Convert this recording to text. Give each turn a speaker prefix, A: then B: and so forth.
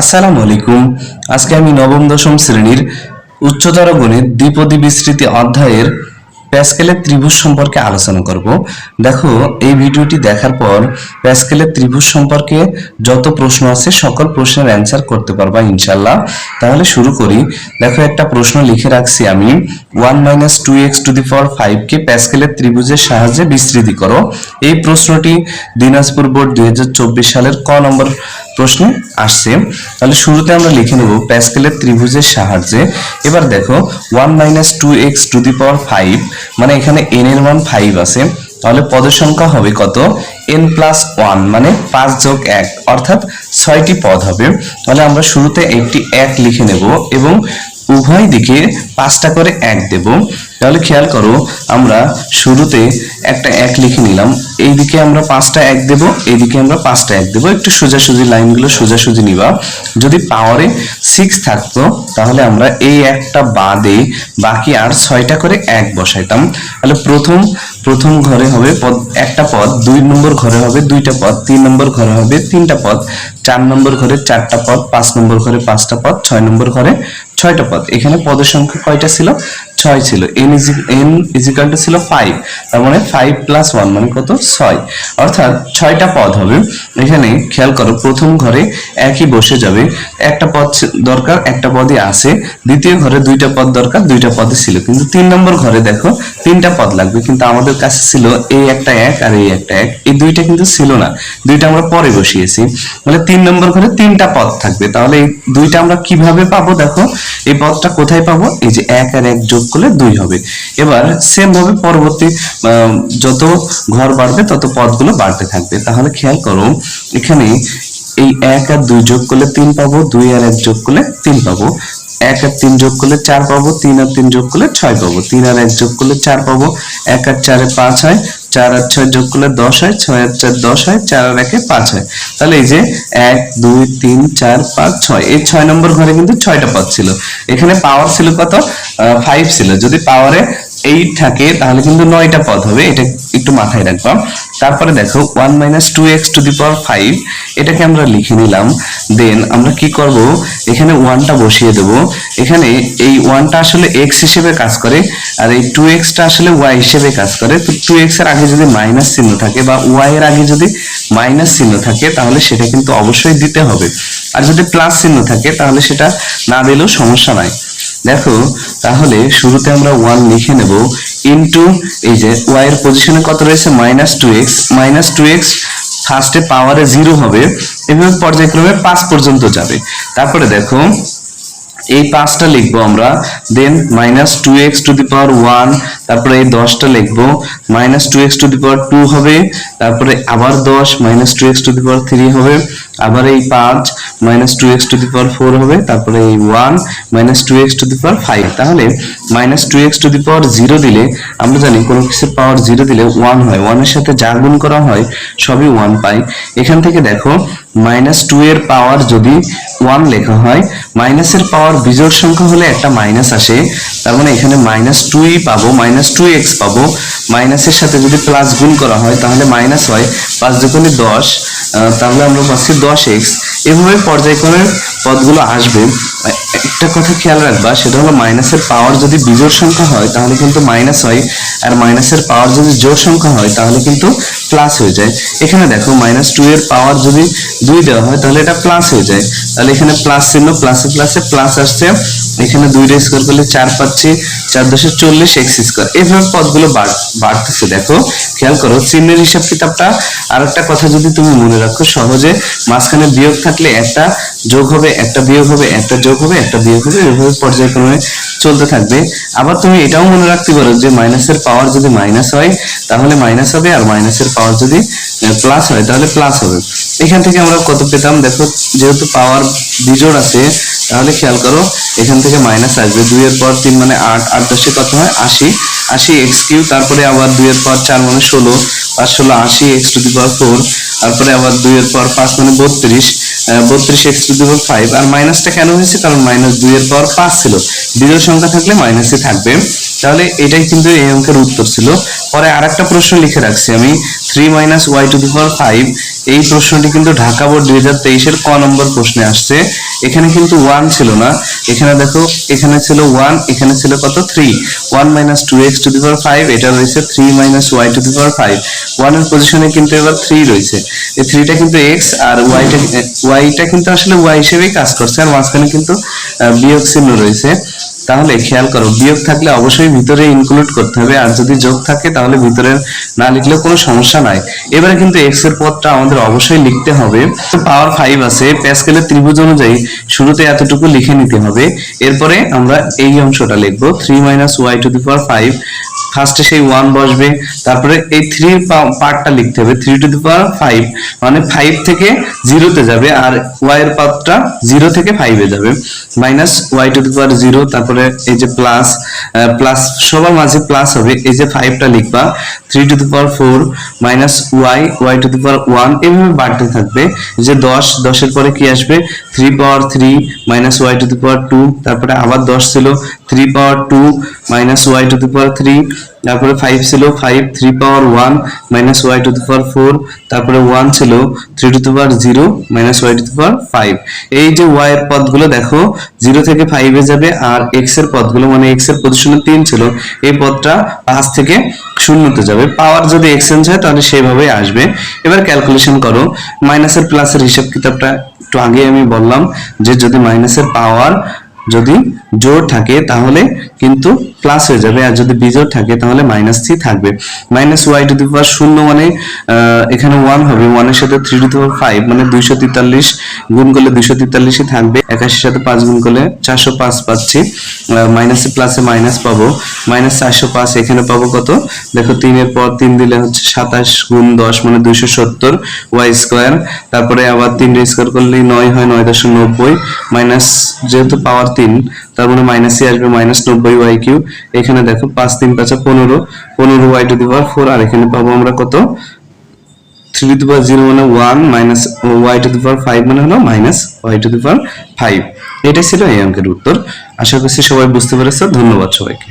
A: আসসালামু আলাইকুম। আজকে আমি নবম, দশম শ্রেণির উচ্চতর গণিত দ্বিপদী বিস্তৃতি অধ্যায়ের প্যাসকেলের ত্রিভুজ সম্পর্কে আলোচনা করব। দেখো, এই ভিডিওটি দেখার পর প্যাসকেলের ত্রিভুজ সম্পর্কে যত প্রশ্ন আছে, সকল প্রশ্নের অ্যান্সার করতে পারবা ইনশাল্লাহ তাহলে শুরু করি। দেখো, একটা প্রশ্ন লিখে রাখছি আমি। One minus two x to the power ফাইভকে প্যাসকেলের ত্রিভুজের সাহায্যে বিস্তৃতি করো। এই প্রশ্নটি দিনাজপুর বোর্ড দুই হাজার চব্বিশ সালের ক নম্বর প্রশ্নে আসছে। তাহলে শুরুতে আমরা লিখে নেব প্যাসকেলের ত্রিভুজের সাহায্যে। এবার দেখো one minus two x to the power five মানে এখানে এন এর মান ফাইভ আছে। তাহলে পদের সংখ্যা হবে কত? এন প্লাস ওয়ান মানে পাঁচ যোগ এক, অর্থাৎ ছয়টি পদ হবে। তাহলে আমরা শুরুতে একটি এক লিখে নেব এবং উভয় দিকে পাঁচটা করে এক দেব। তাহলে খেয়াল করো, আমরা শুরুতে একটা এক লিখে নিলাম। এইদিকে আমরা পাঁচটা এক দেব, এইদিকে আমরা পাঁচটা এক দেব। একটু সোজাসুজি লাইনগুলো সোজাসুজি নিবা। যদি পাওয়ারে সিক্স থাকতো, তাহলে আমরা এই একটা বাদে বাকি আর ছয়টা করে এক বসাইতাম। তাহলে প্রথম প্রথম ঘরে হবে পদ, একটা পদ, দুই নম্বর ঘরে হবে দুইটা পদ, তিন নম্বর ঘরে হবে তিনটা পদ, চার নম্বর ঘরে চারটা পদ, পাঁচ নম্বর ঘরে পাঁচটা পদ, ছয় নম্বর ঘরে ছয়টা পদ। এখানে পদের সংখ্যা কয়টা ছিল? ছয় ছিল। N is n is equal to ছিল ফাইভ তার মানে ফাইভ প্লাস ওয়ান মানে কত? ছয়। অর্থাৎ ছয়টা পদ হবে। এখানে খেয়াল করো, প্রথম ঘরে একই বসে যাবে। একটা পদ দরকার, একটা পদই আছে। দ্বিতীয় ঘরে দুইটা পদ দরকার, দুইটা ছিল। কিন্তু তিন নম্বর ঘরে দেখো, তিনটা পদ লাগবে। কিন্তু আমাদের কাছে ছিল এই একটা এক আর এই একটা এক। এই দুইটা কিন্তু ছিল না। দুইটা আমরা পরে বসিয়েছি। মানে তিন নম্বর ঘরে তিনটা পদ থাকবে। তাহলে এই দুইটা আমরা কীভাবে পাবো দেখো? এই পদটা কোথায় পাবো? এই যে এক আর এক যোগ করলে দুই হবে। এবার সেম ভাবে পরবর্তী যত ঘর বাড়বে তত পদগুলো বাড়তে থাকবে। তাহলে খেয়াল করো, এখানে এই এক আর দুই যোগ করলে তিন পাবো, দুই আর এক যোগ করলে তিন পাবো। এক আর তিন যোগ করলে চার পাবো, তিন আর তিন যোগ করলে ছয় পাবো। তিন আর এক যোগ করলে চার পাবো। এক আর চারে পাঁচ হয় চার আর ছয় যোগ করলে দশ হয়, ছয় আর চার দশ হয়, চার আর একে পাঁচ হয়। তাহলে এই যে এক, দুই, তিন, চার, পাঁচ, ছয়, এই ছয় নম্বর ঘরে কিন্তু ছয়টা পদ ছিল। এখানে পাওয়ার ছিল কত? ফাইভ ছিল। যদি পাওয়ারে এইট থাকে, তাহলে কিন্তু নয়টা পদ হবে, এটা একটু মাথায় রাখবা। তারপরে দেখো one minus two x to the power five এটাকে আমরা লিখে নিলাম। দেন আমরা কি করব? এখানে ওয়ানটা বসিয়ে দেব। এখানে এই ওয়ানটা আসলে এক্স হিসেবে কাজ করে, আর এই টু এক্সটা আসলে ওয়াই হিসেবে কাজ করে। তো টু এক্সের আগে যদি মাইনাস চিহ্ন থাকে, বা ওয়াই এর আগে যদি মাইনাস চিহ্ন থাকে, তাহলে সেটা কিন্তু অবশ্যই দিতে হবে। আর যদি প্লাস চিহ্ন থাকে, তাহলে সেটা না দিলেও সমস্যা নাই দেখো, তাহলে শুরুতে আমরা ওয়ান লিখে নেব ইনটু এই যে ওয়াই এর পজিশনে কত রয়েছে? Minus two x minus two x ফার্স্টে পাওয়ারে জিরো হবে এভাবে পর্যায়ক্রমে পাঁচ পর্যন্ত যাবে। তারপরে দেখো এই পাঁচটা লিখব আমরা। Then minus two x to the power one তারপরে এই দশটা লিখব। Minus two x to the power two হবে, তারপরে আবার দশ minus two x to the power three হবে, আবার এই পাঁচ minus two x to the power four হবে, তারপরে এই one minus two x to the power five তাহলে minus two x to the power zero দিলে, আমরা জানি কোনো কিছুর পাওয়ার জিরো দিলে ওয়ান হয়। ওয়ানের সাথে যা গুণ করা হয়, সবই ওয়ান পাই। এখান থেকে দেখো, মাইনাস টু এর পাওয়ার যদি ওয়ান লেখা হয় মাইনাসের পাওয়ার বিজোড় সংখ্যা হলে একটা মাইনাস আসে। তার মানে এখানে মাইনাস টুই পাবো মাইনাস টু এক্স পাবো। মাইনাসের সাথে যদি প্লাস গুণ করা হয়, তাহলে মাইনাস হয়। পাঁচ দুগুণে দশ তাহলে আমরা পাচ্ছি দশ এক্স এভাবে পর্যায়ক্রমে পদগুলো আসবে। একটা কথা খেয়াল রাখবা, সেটা হলো মাইনাসের পাওয়ার যদি বিজোড় সংখ্যা হয়, তাহলে কিন্তু মাইনাস হয়, আর মাইনাসের পাওয়ার যদি জোড় সংখ্যা হয়, তাহলে কিন্তু প্লাস হয়ে যায়। এখানে দেখো মাইনাস টু এর পাওয়ার যদি দুই দেওয়া হয়, তাহলে এটা প্লাস হয়ে যায়। তাহলে এখানে প্লাস চিহ্ন প্লাসে প্লাসে প্লাস আসছে এখানে দুইটা স্কোয়ার করলে চার পাচ্ছি, চার দশে চল্লিশ এক্স স্কোয়ার এভাবে পদগুলো বাড়তেছে, দেখো। খেয়াল করো, চিহ্নের হিসাব কিতাবটা আর একটা কথা যদি তুমি মনে রাখো, সহজে মাঝখানে বিয়োগ থাকলে একটা যোগ হবে, একটা বিয়োগ হবে, একটা যোগ হবে, একটা বিয়োগ হবে, এভাবে পর্যায়ক্রমে চলতে থাকবে। আবার তুমি এটাও মনে রাখতে পারো যে মাইনাসের পাওয়ার যদি মাইনাস হয়, তাহলে মাইনাস হবে আর মাইনাসের পাওয়ার যদি প্লাস হয়, তাহলে প্লাস হবে। এখান থেকে আমরা কত পেতাম? দেখো যেহেতু পাওয়ার বিজোড় আছে, তাহলে খেয়াল করো, এখান থেকে মাইনাস আসবে। দুইয়ের পর তিন মানে আট আট দশে কত হয়? আশি। আশি এক্স কিউ তারপরে আবার দুইয়ের পর চার মানে ষোলো, পাঁচ ষোলো, আশি x to the power four তারপরে আবার দুইয়ের পর পাঁচ মানে বত্রিশ বত্রিশ x to the power five আর মাইনাসটা কেন হয়েছে? কারণ মাইনাস দুইয়ের পর পাঁচ ছিল। বিজোড় সংখ্যা থাকলে মাইনাসই থাকবে। তাহলে এটাই কিন্তু এই অঙ্কের উত্তর ছিল। পরে আরেকটা প্রশ্ন লিখে রাখছি আমি। Three minus y to the power five এই প্রশ্নটি কিন্তু ঢাকা বোর্ড দুই হাজার তেইশের ক নম্বর প্রশ্নে আসছে। এখানে কিন্তু ওয়ান ছিল না। এখানে দেখো, এখানে ছিল ওয়ান এখানে ছিল কত? Three one minus two x to the power five এটা রয়েছে three minus y to the power five ওয়ানের পজিশনে কিন্তু এবার থ্রি রয়েছে। এই থ্রিটা কিন্তু এক্স আর ওয়াইটা ওয়াইটা কিন্তু আসলে ওয়াই হিসেবেই কাজ করছে। আর মাঝখানে কিন্তু বিয়োগ চিহ্ন রয়েছে। তাহলে খেয়াল করো, বিয়োগ থাকলে অবশ্যই ভিতরে ইনক্লুড করতে হবে, আর যদি যোগ থাকে তাহলে ভিতরে না লিখলেও কোনো সমস্যা নাই। এবারে কিন্তু এক্সের পদটা আমাদের অবশ্যই লিখতে হবে। তো পাওয়ার ফাইভ আছে প্যাসকেলের ত্রিভুজ অনুযায়ী শুরুতে এতটুকু লিখে নিতে হবে। এরপরে আমরা এই অংশটা লিখব three minus y to the power five ফার্স্টে সেই ওয়ান বসবে, তারপরে এই থ্রি পার্টটা লিখতে হবে three to the power five মানে ফাইভ থেকে জিরোতে যাবে আর ওয়াই এর পার্টটা জিরো থেকে ফাইভে যাবে। Minus y to the power zero তারপরে এই যে প্লাস প্লাস সবার মাঝে প্লাস হবে, এই যে ফাইভটা লিখবা three to the power four minus y y to the power one এভাবে বাড়তে থাকবে। যে দশ, দশের পরে কি আসবে? Three power three minus y to the power two তারপরে আবার দশ ছিল three power two minus y to the power three তারপরে ফাইভ ছিল five three power one minus y to the power four তারপরে ওয়ান ছিল three to the power zero minus y to the power five এই যে Y এর পদগুলো দেখো zero থেকে ফাইভে যাবে আর এক্সের পদগুলো মানে এক্সের পজিশনে তিন ছিল, এই পদটা পাঁচ থেকে শূন্যতে যাবে। পাওয়ার যদি এক্সচেঞ্জ হয় তাহলে সেভাবেই আসবে। এবার ক্যালকুলেশন করো মাইনাসের প্লাসের হিসাব কিতাবটা একটু আগে আমি বললাম যে যদি মাইনাসের পাওয়ার যদি জোর থাকে তাহলে কিন্তু প্লাস হয়ে যাবে। আর যদি বিজোড় থাকে, তাহলে মাইনাস থ্রি থাকবে। Minus y to the power শূন্য মানে এখানে ওয়ান হবে। ওয়ানের সাথে থ্রি টু পাওয়ার ফাইভ মানে দুইশো তেতাল্লিশ গুণ করলে দুইশো তেতাল্লিশই থাকবে। একাশির সাথে পাঁচ গুণ করলে চারশো পাঁচ পাচ্ছি। মাইনাসে প্লাসে মাইনাস পাবো। মাইনাস চারশো পাঁচ এখানে পাবো কত? দেখো তিনের পর তিন দিলে হচ্ছে সাতাশ গুণ দশ মানে দুইশো সত্তর ওয়াই স্কোয়ার তারপরে আবার তিন স্কোয়ার করলেই নয় হয় নয় দশশো নব্বই। মাইনাস যেহেতু পাওয়ার তিন তার মানে মাইনাসই আসবে মাইনাস নব্বই ওয়াই কিউ এখানে দেখো পাঁচ, তিন, পাঁচা পনেরো। পনেরো y to the power four আর এখানে পাবো আমরা কত? থ্রি টু পাওয়ার জিরো মানে one minus y to the power five মানে হলো minus y to the power five এটাই ছিল এই অঙ্কের উত্তর। আশা করছি সবাই বুঝতে পেরেছ। ধন্যবাদ সবাইকে।